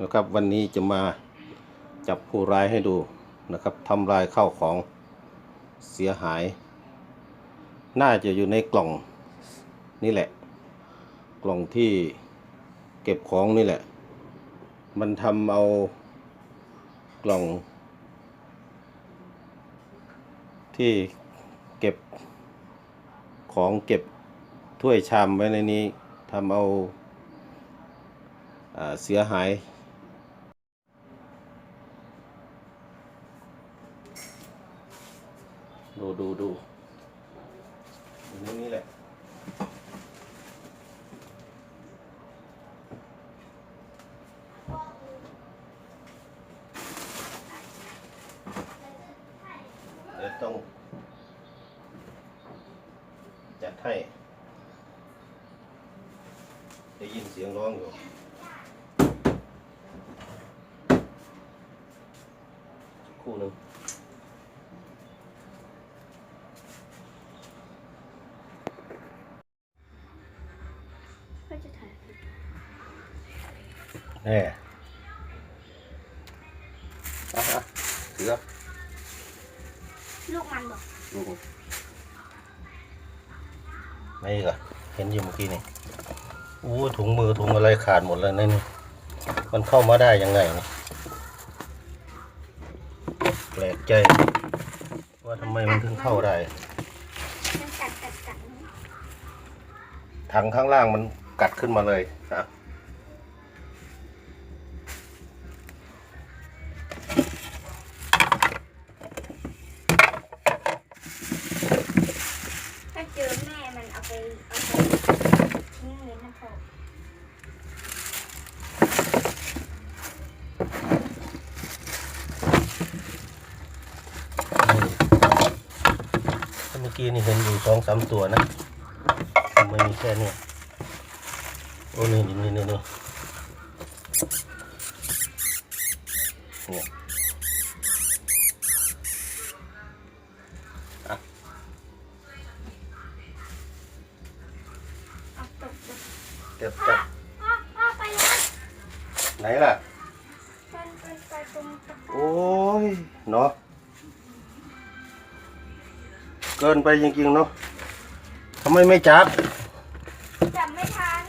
นะครับ วันนี้จะมาจับผู้ร้ายให้ดูนะครับทำลายข้าวของเสียหาย น่าจะอยู่ในกล่องนี่แหละ กล่องที่เก็บของนี่แหละ มันทำเอากล่อง ที่เก็บของเก็บถ้วยชามไว้ในนี้ทำเอาอ่า เสียหาย ดูดูดูอยู่ในนี้แหละเดี๋ยวต้องจัดให้ได้ยินเสียงร้องอยู่ สัก ครู่หนึ่งก็จะถ่ายแน่อะอะเสือลูกมันบอกดูไม่เหรอเห็นอยู่เมื่อกี้นี่อู้ถุงมือถุงอะไรขาดหมดแล้วนี่นี่ มันเข้ามาได้ยังไงนี่ แปลกใจ ว่าทำไมมันถึงเข้าได้ มันกัดกัดกัดถังข้างล่างมันกัดขึ้นมาเลยนะถ้าเจอแม่มันเอาไปเอาไปทิ้งเลยนะพ่อ เมื่อ กี้นี่เห็นอยู่สองสามตัวนะทำไมมีแค่เนี้โอ้นี่นี่นี่นี่นี่เนี่ยอะเอาตกตกเก็บจับอ้ออ้อไปแล้วไหนล่ะมันไปไปตรงตะกร้าโอ้ย เนาะ เกินไปจริงๆเนาะทำไมไม่จับ จับไม่ทัน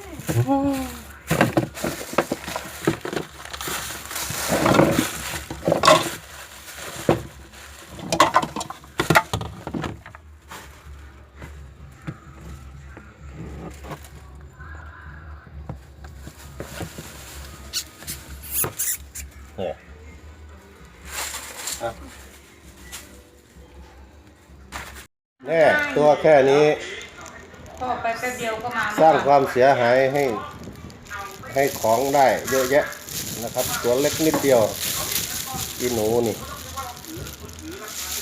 เนี่ยอะ แน่ตัวแค่นี้ก็ไปแป๊บเดียวก็มาสร้างความเสียหายให้ให้ของได้เยอะแยะนะครับ ตัวเล็กนิดเดียวอีหนูนี่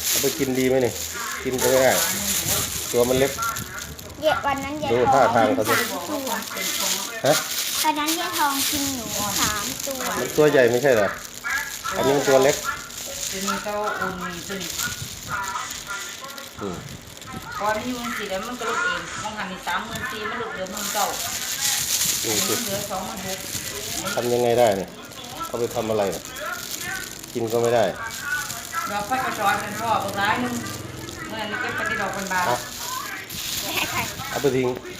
เอาไปกินดีไหมนี่กินก็ไม่ได้ ตัวมันเล็ก เยวันนั้นยายดูทท่าองทางกินเขาสิ สามตัวฮะตอนนั้นยายทองกินหนูสามตัวมันตัวใหญ่ไม่ใช่เหรออันนี้มันตัวเล็ก ทีนี้ก็โอนมีตัวนี้อืม พอมีมันสีแล้วมันก็ลดเองมองหันมีสามหมื่นสี่มันลดเหลือหมื่นเก้าดูสิมันเหลือสองหมื่นหกทำยังไงได้เนี่ยเอาไปทำอะไรเนี่ยกินก็ไม่ได้ดอกค่อยกระชอนเป็นพ่อตัวร้ายหนึงเมื่อนี้เก็บไปที่ดอกเป็นบาทเอาแม่ใครเอาไปทิ้ง